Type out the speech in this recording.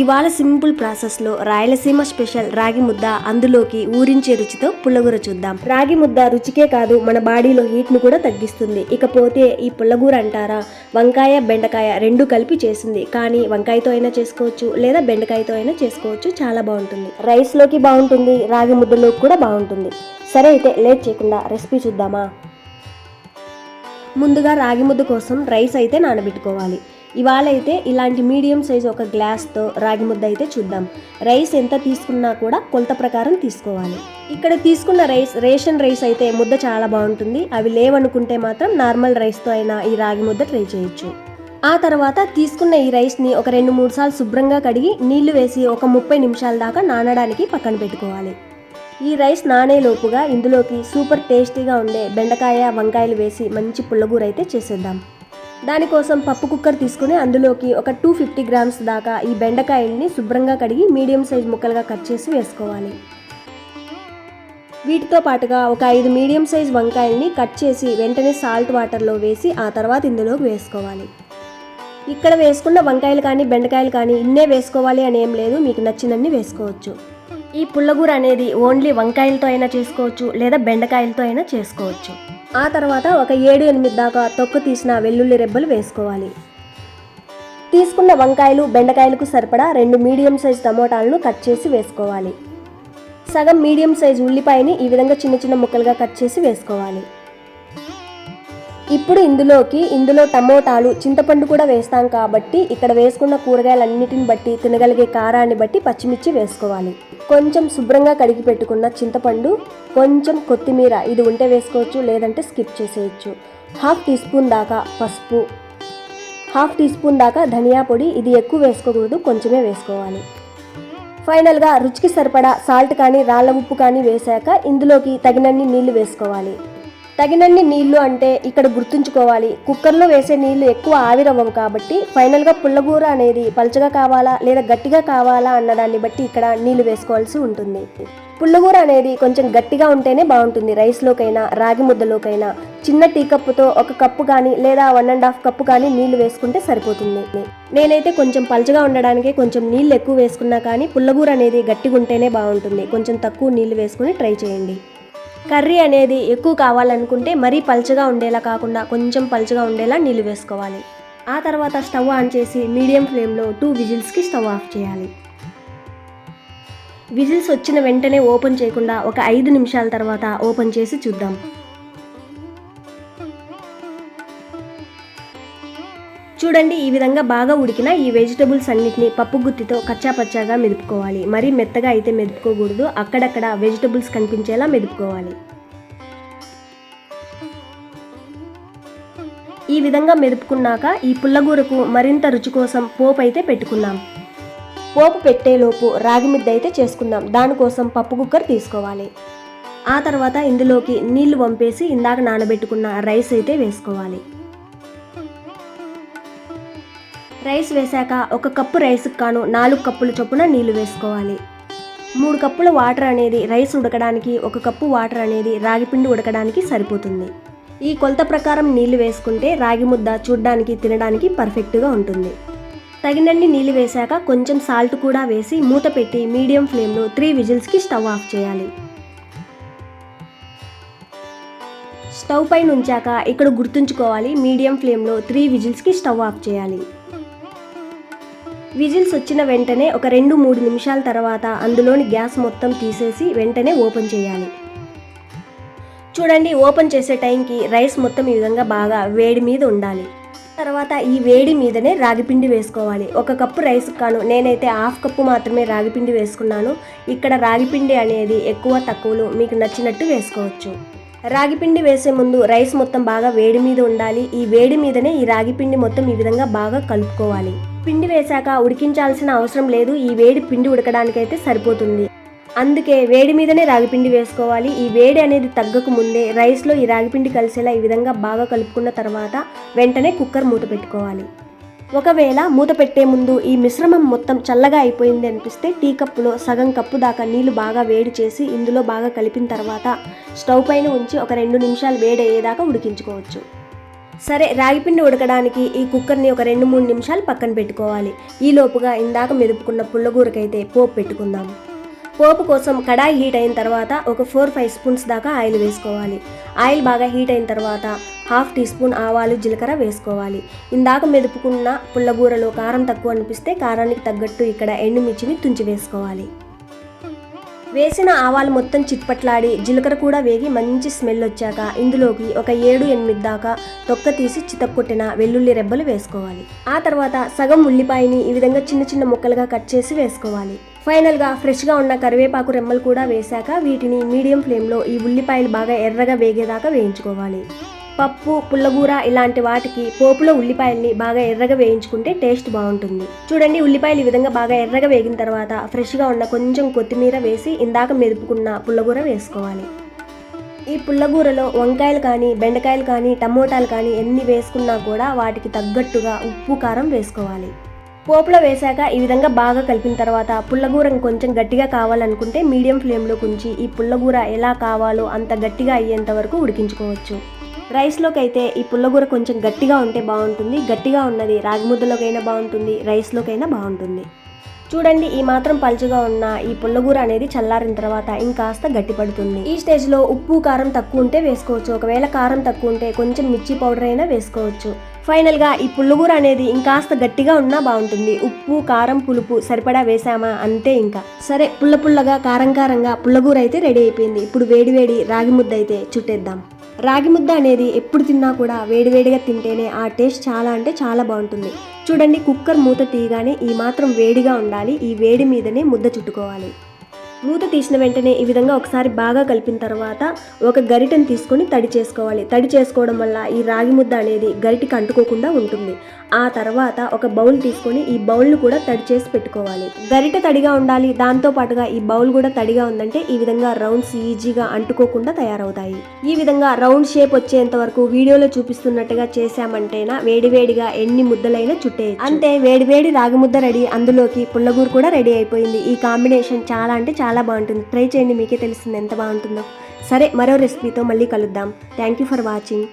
ఇవాళ సింపుల్ ప్రాసెస్లో రాయలసీమ స్పెషల్ రాగి ముద్ద అందులోకి ఊరించే రుచితో పుల్లగూర చూద్దాం. రాగి ముద్ద రుచికే కాదు మన బాడీలో హీట్ను కూడా తగ్గిస్తుంది. ఇకపోతే ఈ పుల్లగూర అంటారా? వంకాయ బెండకాయ రెండు కలిపి చేసింది. కానీ వంకాయతో అయినా చేసుకోవచ్చు లేదా బెండకాయతో అయినా చేసుకోవచ్చు. చాలా బాగుంటుంది. రైస్లోకి బాగుంటుంది రాగి ముద్దలోకి కూడా బాగుంటుంది. సరే అయితే లేట్ చేయకుండా రెసిపీ చూద్దామా? ముందుగా రాగి ముద్ద కోసం రైస్ అయితే నానబెట్టుకోవాలి. ఇవాళ అయితే ఇలాంటి మీడియం సైజ్ ఒక గ్లాస్తో రాగి ముద్ద అయితే చూద్దాం. రైస్ ఎంత తీసుకున్నా కూడా కొలత ప్రకారం తీసుకోవాలి. ఇక్కడ తీసుకున్న రైస్ రేషన్ రైస్ అయితే ముద్ద చాలా బాగుంటుంది. అవి లేవనుకుంటే మాత్రం నార్మల్ రైస్తో అయినా ఈ రాగి ముద్ద ట్రై చేయొచ్చు. ఆ తర్వాత తీసుకున్న ఈ రైస్ని ఒక రెండు మూడు సార్లు శుభ్రంగా కడిగి నీళ్ళు వేసి ఒక ముప్పై నిమిషాల దాకా నానడానికి పక్కన పెట్టుకోవాలి. ఈ రైస్ నానేలోపుగా ఇందులోకి సూపర్ టేస్టీగా ఉండే బెండకాయ వంకాయలు వేసి మంచి పుల్లగూర అయితే చేసేద్దాం. దానికోసం పప్పు కుక్కర్ తీసుకుని అందులోకి ఒక టూ ఫిఫ్టీ గ్రామ్స్ దాకా ఈ బెండకాయల్ని శుభ్రంగా కడిగి మీడియం సైజ్ ముక్కలుగా కట్ చేసి వేసుకోవాలి. వీటితో పాటుగా ఒక ఐదు మీడియం సైజ్ వంకాయల్ని కట్ చేసి వెంటనే సాల్ట్ వాటర్లో వేసి ఆ తర్వాత ఇందులోకి వేసుకోవాలి. ఇక్కడ వేసుకున్న వంకాయలు కానీ బెండకాయలు కానీ ఇన్నే వేసుకోవాలి అని ఏం లేదు మీకు నచ్చినన్ని వేసుకోవచ్చు. ఈ పుల్లగూర అనేది ఓన్లీ వంకాయలతో అయినా చేసుకోవచ్చు లేదా బెండకాయలతో అయినా చేసుకోవచ్చు. ఆ తర్వాత ఒక ఏడు ఎనిమిది దాకా తొక్కు తీసిన వెల్లుల్లి రెబ్బలు వేసుకోవాలి. తీసుకున్న వంకాయలు బెండకాయలకు సరిపడా రెండు మీడియం సైజ్ టమోటాలను కట్ చేసి వేసుకోవాలి. సగం మీడియం సైజ్ ఉల్లిపాయని ఈ విధంగా చిన్న చిన్న ముక్కలుగా కట్ చేసి వేసుకోవాలి. ఇప్పుడు ఇందులోకి ఇందులో టమోటాలు చింతపండు కూడా వేస్తాం కాబట్టి ఇక్కడ వేసుకున్న కూరగాయలన్నిటిని బట్టి తినగలిగే కారాన్ని బట్టి పచ్చిమిర్చి వేసుకోవాలి. కొంచెం శుభ్రంగా కడిగి పెట్టుకున్న చింతపండు కొంచెం కొత్తిమీర ఇది ఉంటే వేసుకోవచ్చు లేదంటే స్కిప్ చేసేయచ్చు. హాఫ్ టీ స్పూన్ దాకా పసుపు హాఫ్ టీ స్పూన్ దాకా ధనియా పొడి ఇది ఎక్కువ వేసుకోకూడదు కొంచెమే వేసుకోవాలి. ఫైనల్గా రుచికి సరిపడా సాల్ట్ కానీ రాళ్ళ ఉప్పు కానీ వేశాక ఇందులోకి తగినన్ని నీళ్ళు వేసుకోవాలి. తగినన్ని నీళ్ళు అంటే ఇక్కడ గుర్తుంచుకోవాలి. కుక్కర్లో వేసే నీళ్ళు ఎక్కువ ఆవిరవ్వవు కాబట్టి ఫైనల్గా పుల్లగూర అనేది పలచగా కావాలా లేదా గట్టిగా కావాలా అన్నదాన్ని బట్టి ఇక్కడ నీళ్ళు వేసుకోవాల్సి ఉంటుంది. పుల్లగూర అనేది కొంచెం గట్టిగా ఉంటేనే బాగుంటుంది. రైస్లోకైనా రాగి ముద్దలోకైనా చిన్న టీ కప్పుతో ఒక కప్పు కానీ లేదా వన్ అండ్ హాఫ్ కప్పు కానీ నీళ్ళు వేసుకుంటే సరిపోతుంది. నేనైతే కొంచెం పలచగా ఉండడానికి కొంచెం నీళ్ళు ఎక్కువ వేసుకున్నా కానీ పుల్లగూర అనేది గట్టిగా ఉంటేనే బాగుంటుంది. కొంచెం తక్కువ నీళ్ళు వేసుకుని ట్రై చేయండి. కర్రీ అనేది ఎక్కువ కావాలనుకుంటే మరీ పలుచగా ఉండేలా కాకుండా కొంచెం పలుచగా ఉండేలా నీళ్ళు వేసుకోవాలి. ఆ తర్వాత స్టవ్ ఆన్ చేసి మీడియం ఫ్లేమ్లో టూ విజిల్స్కి స్టవ్ ఆఫ్ చేయాలి. విజిల్స్ వచ్చిన వెంటనే ఓపెన్ చేయకుండా ఒక ఐదు నిమిషాల తర్వాత ఓపెన్ చేసి చూద్దాం. చూడండి ఈ విధంగా బాగా ఉడికిన ఈ వెజిటబుల్స్ అన్నిటిని పప్పు గుత్తితో కచ్చా పచ్చాగా మెదుపుకోవాలి. మరీ మెత్తగా అయితే మెదుపుకోకూడదు. అక్కడక్కడ వెజిటబుల్స్ కనిపించేలా మెదుపుకోవాలి. ఈ విధంగా మెదుపుకున్నాక ఈ పుల్లగూరకు మరింత రుచి కోసం పోపు అయితే పెట్టుకుందాం. పోపు పెట్టేలోపు రాగి మిద్ద అయితే చేసుకుందాం. దానికోసం పప్పు కుక్కర్ తీసుకోవాలి. ఆ తర్వాత ఇందులోకి నీళ్ళు పంపేసి ఇందాక నానబెట్టుకున్న రైస్ అయితే వేసుకోవాలి. రైస్ వేశాక ఒక కప్పు రైస్కి కాను నాలుగు కప్పుల చొప్పున నీళ్ళు వేసుకోవాలి. మూడు కప్పుల వాటర్ అనేది రైస్ ఉడకడానికి ఒక కప్పు వాటర్ అనేది రాగిపిండి ఉడకడానికి సరిపోతుంది. ఈ కొలత ప్రకారం నీళ్ళు వేసుకుంటే రాగి ముద్ద చూడ్డానికి తినడానికి పర్ఫెక్ట్గా ఉంటుంది. తగినన్ని నీళ్ళు వేశాక కొంచెం సాల్ట్ కూడా వేసి మూత పెట్టి మీడియం ఫ్లేమ్లో త్రీ విజిల్స్కి స్టవ్ ఆఫ్ చేయాలి. స్టవ్ పైన ఉంచాక ఇక్కడ గుర్తుంచుకోవాలి మీడియం ఫ్లేమ్లో త్రీ విజిల్స్కి స్టవ్ ఆఫ్ చేయాలి. విజిల్స్ వచ్చిన వెంటనే ఒక రెండు మూడు నిమిషాల తర్వాత అందులోని గ్యాస్ మొత్తం తీసేసి వెంటనే ఓపెన్ చేయాలి. చూడండి ఓపెన్ చేసే టైంకి రైస్ మొత్తం ఈ విధంగా బాగా వేడి మీద ఉండాలి. తర్వాత ఈ వేడి మీదనే రాగిపిండి వేసుకోవాలి. ఒక కప్పు రైస్ కాను నేనైతే హాఫ్ కప్పు మాత్రమే రాగిపిండి వేసుకున్నాను. ఇక్కడ రాగిపిండి అనేది ఎక్కువ తక్కువలు మీకు నచ్చినట్టు వేసుకోవచ్చు. రాగిపిండి వేసే ముందు రైస్ మొత్తం బాగా వేడి మీద ఉండాలి. ఈ వేడి మీదనే ఈ రాగిపిండి మొత్తం ఈ విధంగా బాగా కలుపుకోవాలి. పిండి వేశాక ఉడికించాల్సిన అవసరం లేదు. ఈ వేడి పిండి ఉడకడానికైతే సరిపోతుంది. అందుకే వేడి మీదనే రాగిపిండి వేసుకోవాలి. ఈ వేడి అనేది తగ్గక ముందే రైస్లో ఈ రాగిపిండి కలిసేలా ఈ విధంగా బాగా కలుపుకున్న తర్వాత వెంటనే కుక్కర్ మూత పెట్టుకోవాలి. ఒకవేళ మూత పెట్టే ముందు ఈ మిశ్రమం మొత్తం చల్లగా అయిపోయింది అనిపిస్తే టీ కప్పులో సగం కప్పు దాకా నీళ్ళు బాగా వేడి చేసి ఇందులో బాగా కలిపిన తర్వాత స్టవ్ పైన ఉంచి ఒక రెండు నిమిషాలు వేడి అయ్యేదాకా ఉడికించుకోవచ్చు. సరే రాగిపిండి ఉడకడానికి ఈ కుక్కర్ని ఒక రెండు మూడు నిమిషాలు పక్కన పెట్టుకోవాలి. ఈ లోపుగా ఇందాక మెదుపుకున్న పుల్లగూరకైతే పోపు పెట్టుకుందాం. పోపు కోసం కడాయి హీట్ అయిన తర్వాత ఒక ఫోర్ ఫైవ్ స్పూన్స్ దాకా ఆయిల్ వేసుకోవాలి. ఆయిల్ బాగా హీట్ అయిన తర్వాత హాఫ్ టీ స్పూన్ ఆవాలు జీలకర్ర వేసుకోవాలి. ఇందాక మెదుపుకున్న పుల్లగూరలో కారం తక్కువ అనిపిస్తే కారానికి తగ్గట్టు ఇక్కడ ఎండుమిర్చిని తుంచి వేసుకోవాలి. వేసిన ఆవాలు మొత్తం చిట్పట్లాడి జీలకర్ర కూడా వేగి మంచి స్మెల్ వచ్చాక ఇందులోకి ఒక ఏడు ఎనిమిది దాకా తొక్క తీసి చితక్కొట్టిన వెల్లుల్లి రెబ్బలు వేసుకోవాలి. ఆ తర్వాత సగం ఉల్లిపాయని ఈ విధంగా చిన్న చిన్న ముక్కలుగా కట్ చేసి వేసుకోవాలి. ఫైనల్గా ఫ్రెష్గా ఉన్న కరివేపాకు రెమ్మలు కూడా వేశాక వీటిని మీడియం ఫ్లేమ్లో ఈ ఉల్లిపాయలు బాగా ఎర్రగా వేగేదాకా వేయించుకోవాలి. పప్పు పుల్లగూర ఇలాంటి వాటికి పోపులో ఉల్లిపాయల్ని బాగా ఎర్రగా వేయించుకుంటే టేస్ట్ బాగుంటుంది. చూడండి ఉల్లిపాయలు ఈ విధంగా బాగా ఎర్రగా వేగిన తర్వాత ఫ్రెష్గా ఉన్న కొంచెం కొత్తిమీర వేసి ఇందాక మెదుపుకున్న పుల్లగూర వేసుకోవాలి. ఈ పుల్లగూరలో వంకాయలు కానీ బెండకాయలు కానీ టమోటాలు కానీ ఎన్ని వేసుకున్నా కూడా వాటికి తగ్గట్టుగా ఉప్పు కారం వేసుకోవాలి. పోపులో వేశాక ఈ విధంగా బాగా కలిపిన తర్వాత పుల్లగూర కొంచెం గట్టిగా కావాలనుకుంటే మీడియం ఫ్లేమ్లో ఉంచి ఈ పుల్లగూర ఎలా కావాలో అంత గట్టిగా అయ్యేంత వరకు ఉడికించుకోవచ్చు. రైస్లోకి అయితే ఈ పుల్లగూర కొంచెం గట్టిగా ఉంటే బాగుంటుంది. గట్టిగా ఉన్నది రాగి ముద్దలోకైనా బాగుంటుంది. రైస్లోకైనా బాగుంటుంది. చూడండి ఈ మాత్రం పలుచగా ఉన్న ఈ పుల్లగూర అనేది చల్లారిన తర్వాత ఇంకాస్త గట్టిపడుతుంది. ఈ స్టేజ్లో ఉప్పు కారం తక్కువ ఉంటే వేసుకోవచ్చు. ఒకవేళ కారం తక్కువ ఉంటే కొంచెం మిర్చి పౌడర్ అయినా వేసుకోవచ్చు. ఫైనల్గా ఈ పుల్లగూర అనేది ఇంకాస్త గట్టిగా ఉన్నా బాగుంటుంది. ఉప్పు కారం పులుపు సరిపడా వేసామా? అంతే ఇంకా. సరే పుల్ల పుల్లగా కారం కారంగా పుల్లగూర అయితే రెడీ అయిపోయింది. ఇప్పుడు వేడి వేడి రాగి ముద్ద అయితే చుట్టేద్దాం. రాగి ముద్ద అనేది ఎప్పుడు తిన్నా కూడా వేడివేడిగా తింటేనే ఆ టేస్ట్ చాలా అంటే చాలా బాగుంటుంది. చూడండి కుక్కర్ మూత తీయగానే ఈ మాత్రం వేడిగా ఉండాలి. ఈ వేడి మీదనే ముద్ద చుట్టుకోవాలి. మూత తీసిన వెంటనే ఈ విధంగా ఒకసారి బాగా కలిపిన తర్వాత ఒక గరిటెను తీసుకొని తడి చేసుకోవాలి. తడి చేసుకోవడం వల్ల ఈ రాగి ముద్ద అనేది గరిటికి అంటుకోకుండా ఉంటుంది. ఆ తర్వాత ఒక బౌల్ తీసుకొని ఈ బౌల్ను కూడా తడి చేసి పెట్టుకోవాలి. గరిట తడిగా ఉండాలి. దాంతో పాటుగా ఈ బౌల్ కూడా తడిగా ఉందంటే ఈ విధంగా రౌండ్స్ ఈజీగా అంటుకోకుండా తయారవుతాయి. ఈ విధంగా రౌండ్ షేప్ వచ్చేంత వరకు వీడియోలో చూపిస్తున్నట్టుగా చేశామంటేనా వేడివేడిగా ఎన్ని ముద్దలైనా చుట్టే అంతే వేడివేడి రాగి ముద్ద రెడీ. అందులోకి పుల్లగూరు కూడా రెడీ అయిపోయింది. ఈ కాంబినేషన్ చాలా అంటే చాలా చాలా బాగుంటుంది. ట్రై చేయండి మీకే తెలుస్తుంది ఎంత బాగుంటుందో. సరే మరో రెసిపీతో మళ్ళీ కలుద్దాం. Thank you for watching